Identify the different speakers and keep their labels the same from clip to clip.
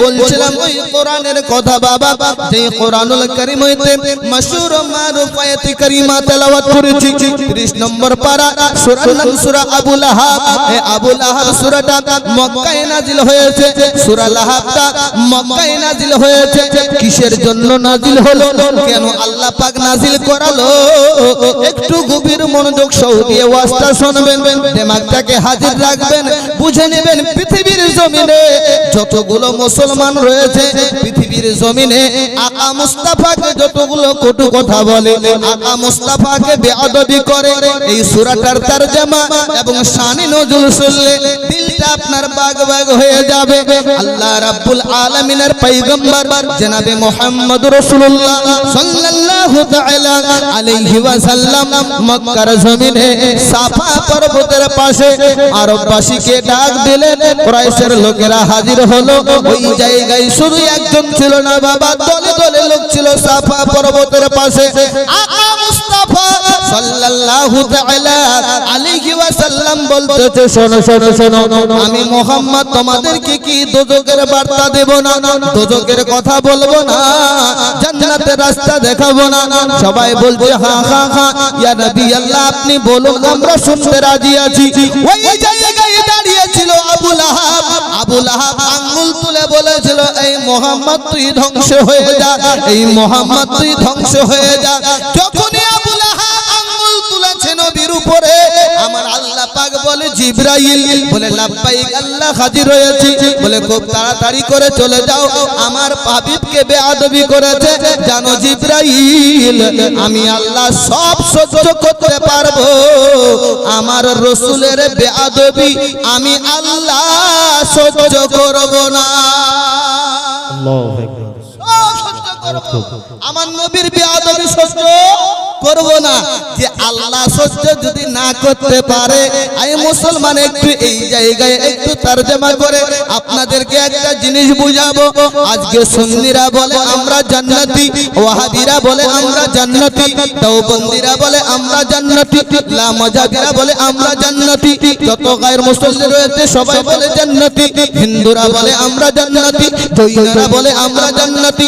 Speaker 1: বলছিলাম, ওই কোরআনের কথা বাবা সেই কোরআনুল কারীম হইতে মাশহুর মারুফ আয়াত কারীমা তেলাওয়াত করেছি। 30 নম্বর পারা সূরা নাম সূরা আবু লাহাব। এই আবু লাহাব সূরাটা মক্কায় নাজিল হয়েছে। সূরা লাহাবটা মক্কায় নাজিল হয়েছে। কিসের জন্য নাজিল হলো? কেন আল্লাহ পাক নাজিল করালো? একটু গভীর মনোযোগ সহ দিয়ে ওয়াজটা শুনবেন। দিমাগটাকে হাজির রাখবেন। বুঝে নেবেন পৃথিবীর জমিনে যতগুলো মুসলমান রয়েছে, পৃথিবীর জমিনে আকা মুস্তাফাকে যতগুলো কটু কথা বলে, আকা মুস্তাফাকে বেয়াদবি করে, এই সূরাটার তরজমা এবং শানি নজুল শুনলে দিলটা আপনার বাগ বাগ হয়ে যাবে। আল্লাহ রাব্বুল আলামিনের পয়গম্বর জনাবে মুহাম্মদ রাসূলুল্লাহ সাল্লাল্লাহু তাআলা আলাইহি মক্কার জমিনে সাফা পর্বতের পাশে আরববাসীকে ডাক দিলেন, কুরাইশের লোকেরা হাজির হলো, ওই জায়গায় শুধু একজন ছিল না বাবা, দলে দলে লোক ছিল সাফা পর্বতের পাশে। আমি মোহাম্মদ তোমাদেরকে কি দোজকের বার্তা দেব না? দোজকের কথা বলব না রাস্তা দেখাবো না? সবাই বলছে, হা হা হ্যাঁ ইয়া নবী আল্লাহ, আপনি বলুন, আমরা শুনতে রাজি আছি। ওই জায়গায় ছিল আহাব আবুল আহাব আঙ্গুল তুলে বলেছিল, এই মোহাম্মদ তুই ধ্বংস হয়ে যা, এই মোহাম্মদ তুই ধ্বংস হয়ে যা। যখনই আবুল আহাব আঙ্গুল তুলেছে নবীর উপরে জিব্রাইল বলে লাব্বাইক আল্লাহ হাজির হয়েছি। বলে খুব তাড়াতাড়ি করে চলে যাও। আমার হাবিবকে বেয়াদবি করেছে। জানো জিব্রাইল আমি আল্লাহ সব সহ্য করতে পারব। আমার রসুলের বেয়াদবি আমি আল্লাহ সহ্য করব না।
Speaker 2: আল্লাহু আকবার।
Speaker 1: আমার নবীর সহ্য করব না। যে আল্লাহ সহ্য যদি না করতে পারে, আমি মুসলমান একটু এই জায়গায় একটু তরজমা করে আপনাদেরকে একটা জিনিস বুঝাবো। আজকে বলে, আমরা জান্নাতি। ওয়াহাবিরা বলে, আমরা জান্নাতি। বলে, আমরা জান্নাতি। বলে, আমরা জান্নাতি। যত গায়ের মুসল্লি রয়েছে, সবাই বলে জান্নাতি। হিন্দুরা বলে, আমরা জান্নাতি। জৈনরা বলে, আমরা জান্নাতি।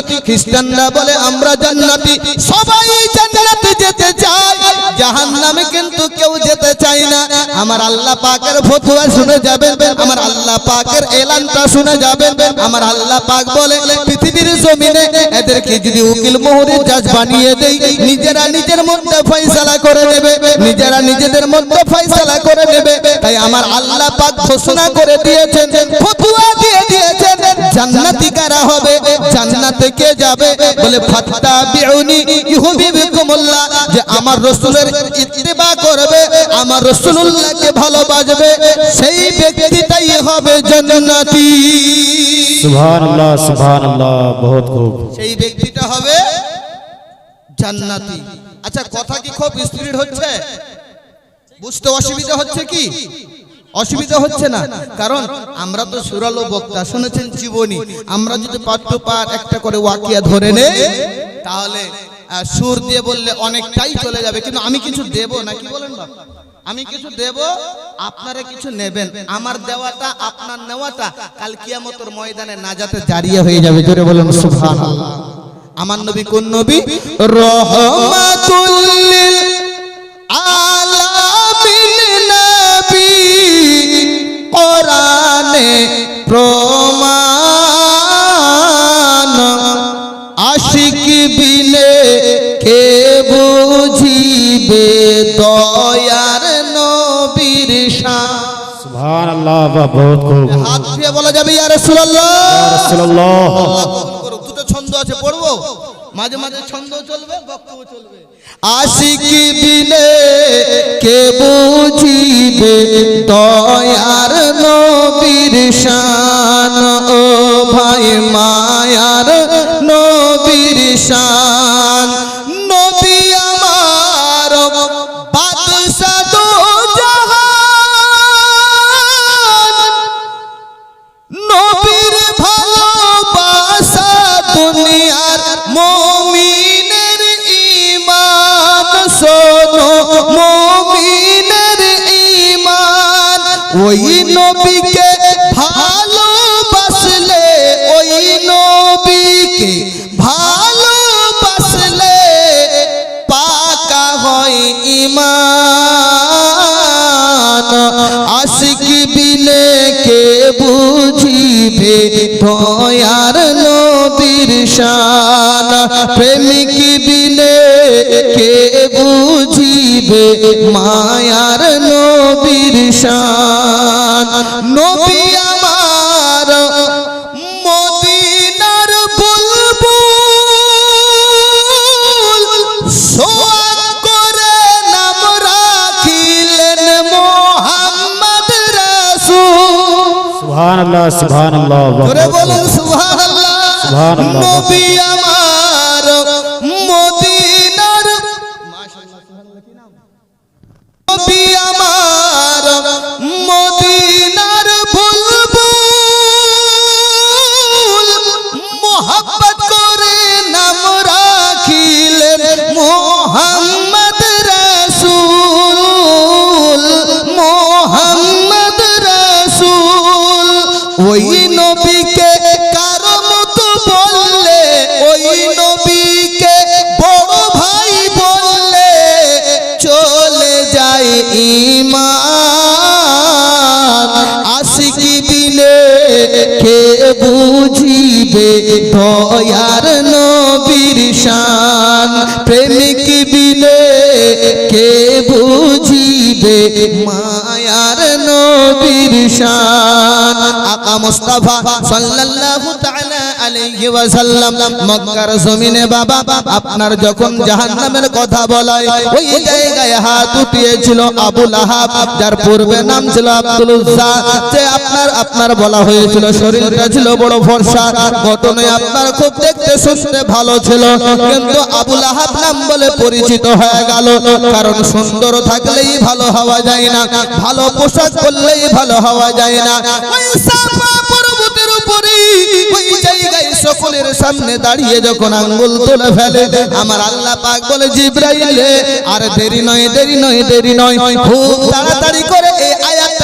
Speaker 1: খ্রিস্টানরা বলে, আমরা জান্নাতি, সবাই জান্নাতে যেতে চায় জাহান্নামে কিন্তু কেউ যেতে চায় না। আমার আল্লাহ পাকের ফতুয়া শুনে যাবেন, আমার আল্লাহ পাকের এলানটা শুনে যাবেন। আমার আল্লাহ পাক বলে, পৃথিবীর জমিনে এদেরকে যদি উকিল মোহরের জাজ বানিয়ে দেই, নিজেরা নিজের মধ্যে ফয়সালা করে নেবে, নিজেরা নিজেদের মধ্যে ফয়সালা করে নেবে। তাই আমার আল্লাহ পাক ঘোষণা করে দিয়েছেন, ফতুয়া দিয়ে জান্নাতি কারা হবে? জান্নাতে কে যাবে? বলে ফাত্তা বিউনি ইহুবিকুমুল্লাহ যে আমার রাসূলের ইত্তেবা করবে আমার রাসূলুল্লাহকে ভালোবাসবে সেই ব্যক্তিটাই হবে জান্নাতি।
Speaker 2: সুবহানাল্লাহ সুবহানাল্লাহ বহুত খুব।
Speaker 1: সেই ব্যক্তিটা হবে জান্নাতি। আচ্ছা কথা কি খুব স্পিরিট হচ্ছে? বুঝতে অসুবিধা হচ্ছে কি? অসুবিধা হচ্ছে না। কারণ আমরা তো সুরালো বক্তা, শুনেছেন জীবনী। আমরা যদি পাঠ টু পাঠ একটা করে ওয়াকিয়া ধরে নেই, তাহলে সুর দিয়ে বললে অনেকটাই চলে যাবে। কিন্তু আমি কিছু দেব না, কি বলেন আমি কিছু দেব, আপনারা কিছু নেবেন। আমার দেওয়াটা, আপনার নেওয়াটা, কাল কিয়ামতের ময়দানে নাজাতে জারিয়া হয়ে যাবে। জোরে বলেন, সুবহানাল্লাহ। আমার নবী কোন নবী? রহমাতুল লিল
Speaker 2: সুবহানাল্লাহ বা বহুত খুব।
Speaker 1: হাত দিয়ে বলা যাবে ইয়া রাসূলুল্লাহ।
Speaker 2: রাসূলুল্লাহ।
Speaker 1: কবুল করুক। দুটো ছন্দ আছে পড়ব? মাঝে মাঝে ছন্দ চলবে বক্তব্য চলবে। আশিকি বিনে কে বুঝিবে দয়ার নবীর শান? ও ভাই মায়ার নবীর শান। ওই নবীকে ভালোবাসলে, ওই নবীকে ভালোবাসলে পাকা হয় ইমান আশিক বিলে কে বুঝিবে দয়ার নবীর শান? প্রেমিক বিলে কে বুঝ বুঝিবে মায়ার নবীর শান। নবী আমার মদিনার বুলবুল সোয়াগ করে নাম রাখিলেন মোহাম্মদ রাসূল।
Speaker 2: সুবহান আল্লাহ সুবহান আল্লাহ
Speaker 1: বলুন সুবহানাল্লাহ।
Speaker 2: সুবহানাল্লাহ।
Speaker 1: নবী আমার ওই নবীকে কারও মতো বললে ওই নবীকে বড় ভাই বললে চলে যায় ইমান। মুস্তাফা সাল্লাল্লাহু তাআলা আলাইহি মক্কার জমিনে বাবা, আপনার যখন জাহান্নামের কথা বলা, ওই জায়গায় হাত উঠিয়েছিল যার পূর্বে নাম ছিল আব্দুল উজ্জা। যে আপনার আপনার বলা হয়েছিল শরীরটা ছিল বড় ফর্সা আপনার খুব দেখতে শুনতে ভালো ছিল, কিন্তু আবু লাহাব নাম বলে পরিচিত হয়ে গেল, কারণ সুন্দর থাকলেই ভালো হওয়া যায় না, ভালো পোশাক পরলেই ভালো হওয়া যায় না। সকলের সামনে দাঁড়িয়ে যখন আঙ্গুল তুলে ফেলে, আমার আল্লাহ পাক বলে, জিব্রাইল আর দেরি নয় দেরি নয় দেরি নয়। খুব তাড়াতাড়ি করে এই আয়াতটা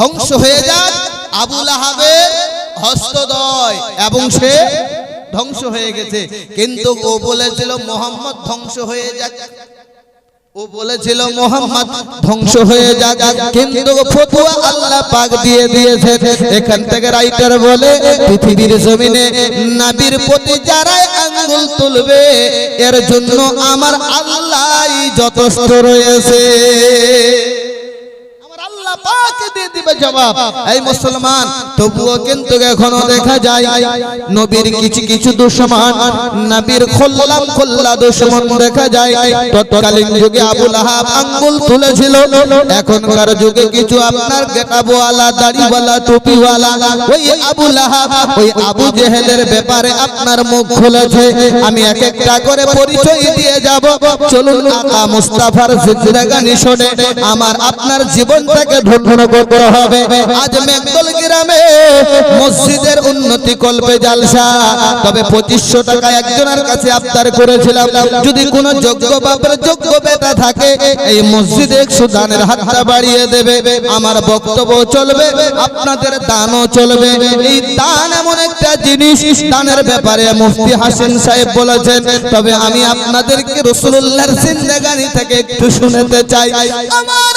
Speaker 1: ধ্বংস হয়ে যাক, আবু লাহাবের হস্তদয় এবং সে ধ্বংস হয়ে গেছে। কিন্তু ও বলেছিল, মোহাম্মদ ধ্বংস হয়ে যাক। ও বলেছিল, মোহাম্মদ ধ্বংস হয়ে যাক। কিন্তু ফতুয়া আল্লাহ পাক দিয়ে দিয়েছে। এখান থেকে রাইটার বলে, পৃথিবীর জমিনে নাবির প্রতি যারাই আঙ্গুল তুলবে, এর জন্য আমার আল্লাহই যথেষ্ট রয়েছে। দিয়ে দিবে জবাব। এই মুসলমান, তবুও কিন্তু এখনও দেখা যায় নবীর কিছু কিছু নবীর খোল্লাম খোল্লা দেখা যায়। তৎকালীন যুগে আবু লাহাব আঙ্গুল তুলেছিল। এখনকার যুগে কিছু আপনার গেটাবওয়ালা দাড়িওয়ালা, টুপিওয়ালা, ওই আবু লাহাব ওই আবু জেহেলের ব্যাপারে আপনার মুখ খুলেছে। আমি এক একটা করে পরিচয় দিয়ে যাব। চলুন আকা মুস্তাফার জিন্দগানি শুনে, আমার আপনার জীবনটাকে মসজিদের উন্নতি কল্পে জালসা। তবে পঁচিশশো টাকা একজনের কাছে আবদার করেছিলাম। যদি কোন যোগ্য বাপের যোগ্য বেটা থাকে, এই মসজিদে একশো দানের হাতটা বাড়িয়ে দেবে। আমার বক্তব্য চলবে, আপনাদের দানও চলবে। এই দান এমন একটা জিনিস, দানের ব্যাপারে মুফতি হাসিন সাহেব বলেছেন। তবে আমি আপনাদেরকে রসুল্লাহর জিন্দেগানি থেকে একটু শুনতে চাই। আমার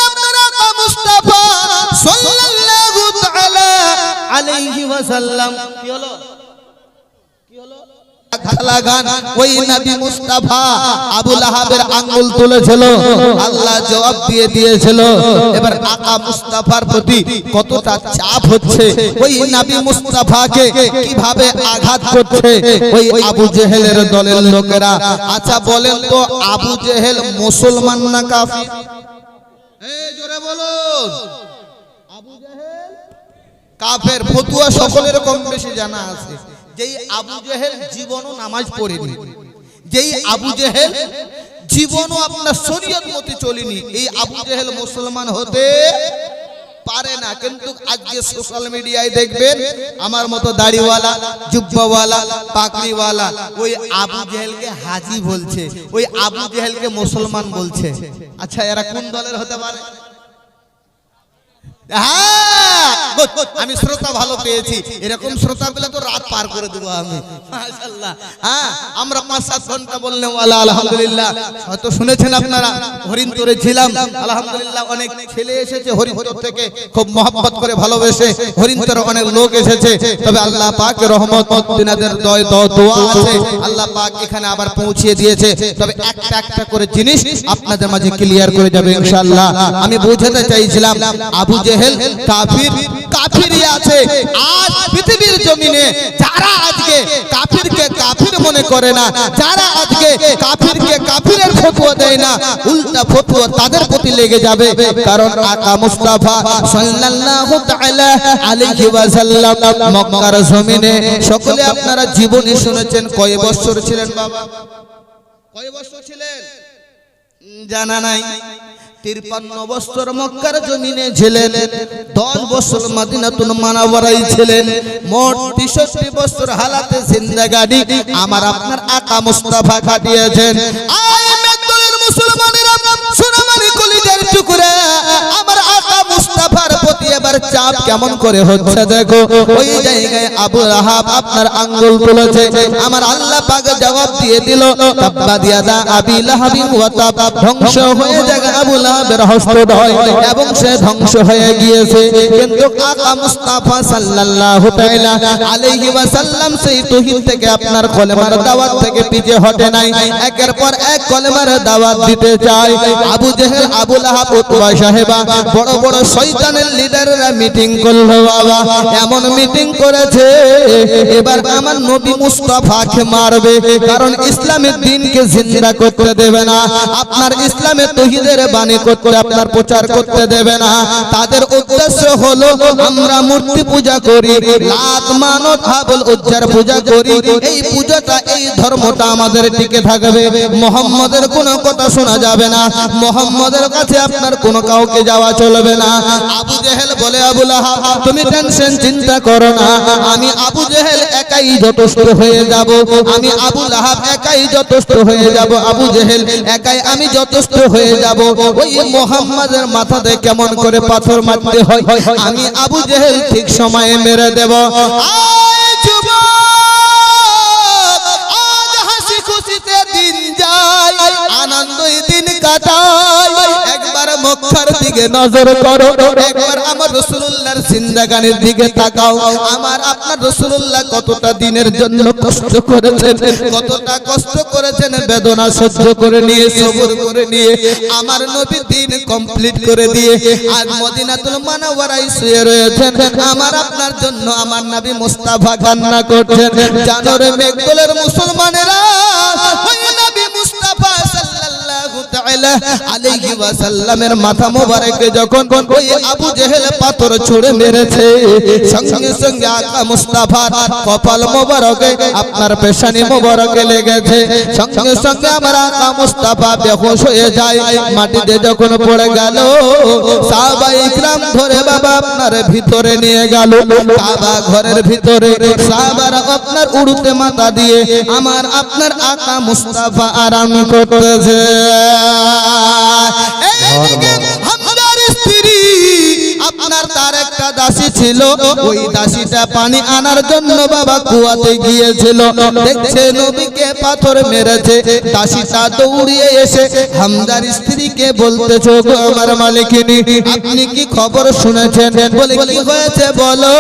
Speaker 1: এবার প্রতি কতটা চাপ হচ্ছে, ওই কীভাবে আঘাত করছে, ওই আবু জেহেলের দলের লোকেরা। আচ্ছা বলেন তো, আবু জেহেল মুসলমান না এই জোরে বলুন। আবু জেহেল? কাফের ফতুয়া সকলের কম বেশি জানা আছে। যেই আবু জেহেল জীবনও নামাজ পড়েনি। যেই আবু জেহেল জীবনও আপনার শরীয়ত মতে চলেনি। এই আবু জেহেল মুসলমান হতে পারে না, কিন্তু আজকে সোশ্যাল মিডিয়ায় দেখবেন, আমার মতো দাড়িওয়ালা, জুব্বাওয়ালা পাকড়িওয়ালা ওই আবু জেহেলকে হাজি বলছে, ওই আবু জেহেলকে মুসলমান বলছে। আচ্ছা এরা কোন দলের হতে পারে? আমি শ্রোতা ভালো পেয়েছি। এরকম শ্রোতা পেলে তো রাত পার করে দেবো আমি। হ্যাঁ আমরা পাঁচ সাত ঘণ্টা বললে আলহামদুলিল্লাহ। হয়তো শুনেছেন আপনারা হরিণতরে ছিলাম। আলহামদুলিল্লাহ অনেক ছেলে এসেছে হরিহর থেকে। খুব মহব্বত করে ভালোবেসে হরিণতরে অনেক লোক এসেছে। তবে আল্লাহ পাক রহমত তিনাদের দয় দোয়া আছে। আল্লাহ পাক এখানে আবার পৌঁছিয়ে দিয়েছে। তবে একটা একটা করে জিনিস আপনাদের মাঝে ক্লিয়ার করে যাবে ইনশাআল্লাহ। আমি বোঝাতে চাইছিলাম আবু জেহেল, কাফির, কাফিরই আছে। আজ পৃথিবীর জমিনে যারা আজকে কাফিরকে কাফির মনে করে না, যারা আজকে কাফিরকে কাফিরের ফতোয়া দেয় না, উল্টা ফতোয়া তাদের প্রতি লেগে যাবে। কারণ আকা মুস্তাফা সাল্লাল্লাহু তাআলা আলাইহি ওয়াসাল্লাম মক্কার জমিনে, সকলে আপনারা জীবনী শুনেছেন, কয় বছর ছিলেন বাবা? কয় বছর ছিলেন? জানা নাই। তিরপান্ন বছর মক্কার জমিনে ছিলেন, দশ বছর মাদিনাতুন মানাবরাই ছিলেন। মোট তেষট্টি বছর হালাতে জিন্দাগাড়ি আমার আপনার আকা মুস্তাফা কাটিয়েছেন। আয়! এবার কেমন করে হচ্ছে দেখো? ওই জায়গায় আবু রাহাব আপনার আঙ্গুল তুলেছে। আমার আল্লাহ পাক জবাব দিয়ে দিল, তাব্বা দিয়া দা আবি লাহাবিন ওয়া তাব। ধ্বংস হয়ে যাবে আবু লাহাবের হস্তদ্বয় এবং সে ধ্বংস হয়ে গিয়েছে। কিন্তু আকা মুস্তাফা সাল্লাল্লাহু তাআলা আলাইহি ওয়াসাল্লাম সেই তৌহিদ থেকে আপনার কলেমার দাওয়াত থেকে পিছে হটে নাই। একের পর এক কলেমার দাওয়াত দিতে চায়। Abu Jahl, Abu Lahab, Utba Shaiba, বড় বড় শয়তানের লিডাররা মিটিং করল বাবা, এমন মিটিং করেছে, এবার আমার নবী মুস্তাফাকে মারবে, কারণ ইসলামের দিনকে জিন্দা করতে দেবে না, আপনার ইসলামের তহিদের বাণী করতে, আপনার প্রচার করতে দেবে না। তাদের উদ্দেশ্য হলো, আমরা মূর্তি পূজা করি লাত মানত হাবল উজ্জার পূজা করি, এই পূজাটা, এই ধর্মটা আমাদের টিকে থাকবে। মোহাম্মদের কোনো কথা শোনা যাবে না, মোহাম্মদের কাছে আপনার কোনো কাউকে যাওয়া চলবে না। আবু জেহেল বলে, আবু তুমি টেনশন চিন্তা করো না। আমি আবু জেহেল একাই যথেষ্ট হয়ে যাব। আমি আবু লাহাব একাই যথেষ্ট হয়ে যাব। আবু জেহেল একাই আমি যথেষ্ট হয়ে যাব। ওই মোহাম্মদের মাথাতে কেমন করে পাথর মারতে হয়? আমি আবু জেহেল ঠিক সময়ে মেরে দেব। আয়! দিকে নজর করো। একবার আমার রসুল্লাহর জিন্দাগানের দিকে তাকাও। আমার, আপনার রসুল্লাহ কতটা দিনের জন্য কষ্ট করেছেন, কতটা কষ্ট করেছেন, বেদনা সহ্য করে নিয়ে, সবর করে নিয়ে, আমার নবী দিন কমপ্লিট করে দিয়ে আজ মদিনাতুল মানাওয়ারায় শুয়ে রয়েছেন। আমার, আপনার জন্য আমার নবী মুস্তাফা কান্না করছেন। জানো রে মেঘদলের মুসলমানেরা আলাইহি ওয়াসাল্লামের মাথা যখন ওই আবু জেহেল পাথর ছুঁড়ে মেরেছে, সঙ্গে সঙ্গে আকা কপাল আপনার পেশানি মোবারকে লেগেছে। সঙ্গে সঙ্গে আমার আকা মুস্তাফা বেহুশ হয়ে যায়, মাটিতে যখন পড়ে গেল ইকরাম ধরে বাবা আপনার ভিতরে নিয়ে গেল ঘরের ভিতরে। আপনার উড়ুতে মাথা দিয়ে আমার আপনার আকা মুস্তাফা আরাম করতেছে। এইদিকে দাসী ছিল, ওই দাসীটা পানি আনার জন্য বাবা কুয়াতে গিয়েছিল। দেখছে নবীকে পাথর মেরেছে। দাসীটা দৌড়িয়ে এসে হামদার স্ত্রীকে বলতেছো গো আমার মালিকিনী, আপনি কি খবর শুনেছেন? বলে, কি হয়েছে বলো?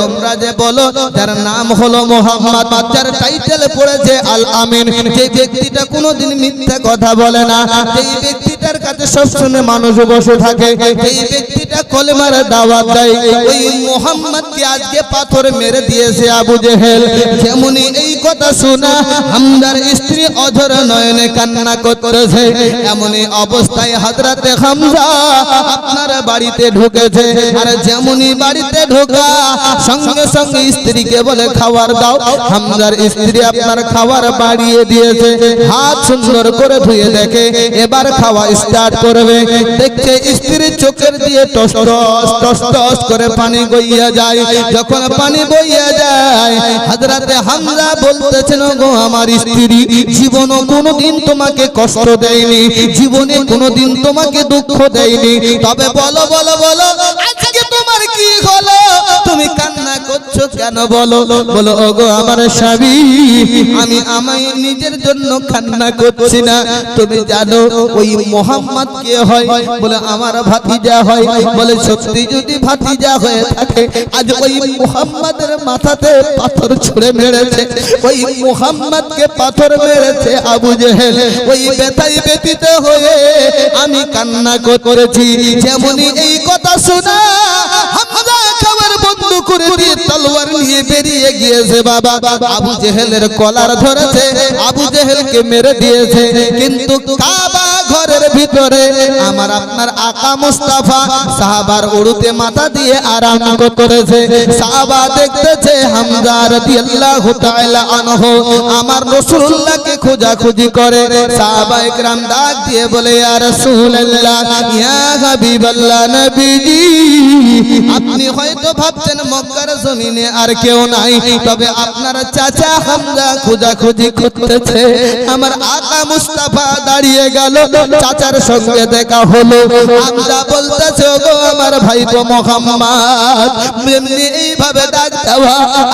Speaker 1: তোমরা যে বলো, যার নাম হলো মোহাম্মদ, যার টাইটেল পড়েছে আল আমিন, যে ব্যক্তিটা কোনোদিন মিথ্যা কথা বলে না, যেই ব্যক্তিটার কাছে সবসময় মানুষ বসে থাকে। এই ব্যক্তিটা কলেমার দাওয়াত দেয়। ওই মোহাম্মদকে আজকে পাথর মেরে দিয়েছে আবু জেহেল। যেমনি এই কথা শোনা, হামদার স্ত্রী অধর নয়নে কান্না করতেছে। এমনই অবস্থায় হাজরাতে হামজা আপনার বাড়িতে ঢুকেছে। আর যেমনি বাড়িতে ঢোকা, সঙ্গে সঙ্গে স্ত্রীকে বলে খাবার দাও। হামজার স্ত্রী আপনার খাবার বাড়িয়ে দিয়েছে। হাত সুন্দর করে ধুয়ে দেখে, এবার খাওয়া স্টার্ট করবে। দেখছে স্ত্রীর চোখের দিয়ে টস টস টস টস করে পানি বইয়া যায়। যখন পানি বইয়া যায়, হাজরাতে হামজা বলতেছেন গো আমার স্ত্রী, জীবনও কোনোদিন তোমাকে কষ্ট দেয়নি। জীবনে কোনোদিন তোমাকে দুঃখ দেয়নি। তবে বলো বলো বলো আজকে তোমার কি হলো? তুমি কান্না করছ কেন বলো? বলো, ওগো আমার স্বামী, আমি আমায় নিজের জন্য কান্না করছি না। তুমি জানো ওই মোহাম্মদ কে হয়? বলে, আমার ভাতিজা হয়। বলে, সত্যি যদি ভাতিজা হয়ে থাকে, আজ ওই মোহাম্মদের মাথাতে পাথর ছুঁড়ে মেরেছে। ওই মোহাম্মদকে পাথর মেরেছে আবু জেহেল। ওই বেতাই ব্যতীত হয়ে আমি কান্না করেছি। যেমনই এই কথা শোনা তলোয়ার নিয়ে বেরিয়ে গিয়েছে বাবা। আবু জেহেলের কলার ধরেছে, আবু জেহেলকে মেরে দিয়েছে, কিন্তু কাবা ঘরের ভিতরে আমার আপনার আকা মুস্তাফা সাহাবার উড়ুতে মাথা দিয়ে আরাম করেছে। সাহাবা দেখতেছে হামজা রাদিয়াল্লাহু তাআলা আনহু আমার রাসূলুল্লাহকে খোঁজাখুঁজি করে। সাহাবা একরাম ডাক দিয়ে বলে নবীজি, আপনি হয়তো ভাবছেন মক্কার জমিনে আর কেউ নাই, তবে আপনার চাচা হামজা খোঁজাখুঁজি করতেছে। আমার আকা মুস্তাফা দাঁড়িয়ে গেল। চাচার সঙ্গে দেখা হলো। হামজা বলতেছে গো আমার ভাই তো মোহাম্মদ। এমনি এইভাবে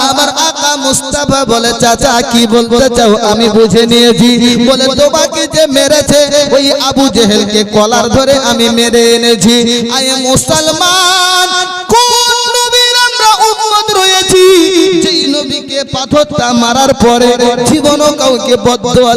Speaker 1: আমার আকা মুস্তাফা বলে, চাচা, কি বলতে চাও? আমি বুঝে নিয়েছি। বলে, তোমাকে যে মেরেছে, ওই আবু জেহেলকে কলার ধরে আমি মেরে এনেছি। আয় মুসলমান, কোন নবীর আমরা উম্মত রয়েছি? নবীকে পাথরটা মারার পরে কাউকে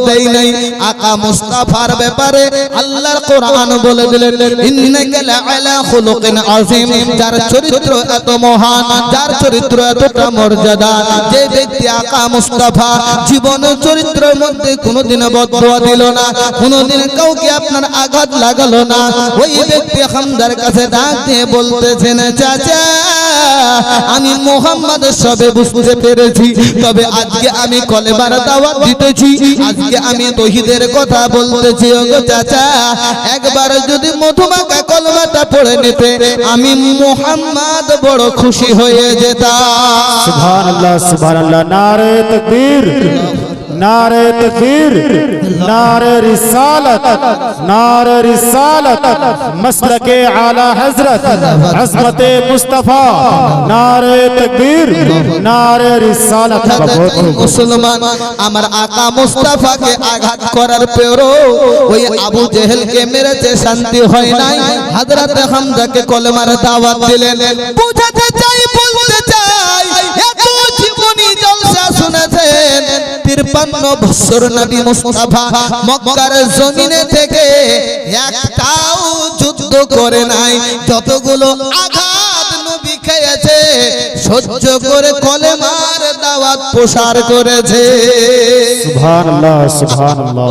Speaker 1: দেয় নাই। আকা মুস্তাফার ব্যাপারে আল্লাহর কোরআন বলে দিলেন, ইন্নাকা লাআলা খুলুকিন আযীম। যার চরিত্র এত মহান, যার চরিত্র এতটা মর্যাদা, যে ব্যক্তি আকা মুস্তাফা জীবন চরিত্রের মধ্যে কোনোদিন বদদোয়া দিল না, কোনোদিন কাউকে আপনার আঘাত লাগালো না। ওই ব্যক্তি হামদার কাছে ডাক দিয়ে বলতেছেন, চাচা আমি মোহাম্মদ সবে বুঝতে পেরেছি, তবে আজকে আমি কলেবার দাওয়াত দিতেছি। আজকে আমি তহিদের কথা বলতেছি। ওগো চাচা, একবার যদি মধুমাকা কলমাটা পড়ে নিতে, আমি মোহাম্মদ বড় খুশি হয়ে যেতাম।
Speaker 2: সুবহানাল্লাহ সুবহানাল্লাহ নারে তাকবীর। নারে তকবীর নারে রিসালাত নারে রিসালাত مسلک اعلی حضرت عظمت مصطفی নারে তকবীর নারে রিসালাত।
Speaker 1: মুসলমান আমার আকা মুস্তাফাকে আঘাত করার পরও ওই আবু জেহেলকে মেরেছে শান্তি হয় নাই। হযরত হামজাকে কলমার দাওয়াত দিলেন। বুঝাতে চাই বলতে তিরপান্ন বছর নবী মুস্তাফা মক্কার জমিনে থেকে একটাও যুদ্ধ করে নাই। যতগুলো আঘাত নবী খেয়েছে সহ্য করে কলেমার দাওয়াত প্রসার করেছে।
Speaker 2: সুবহানাল্লাহ
Speaker 1: সুবহানাল্লাহ।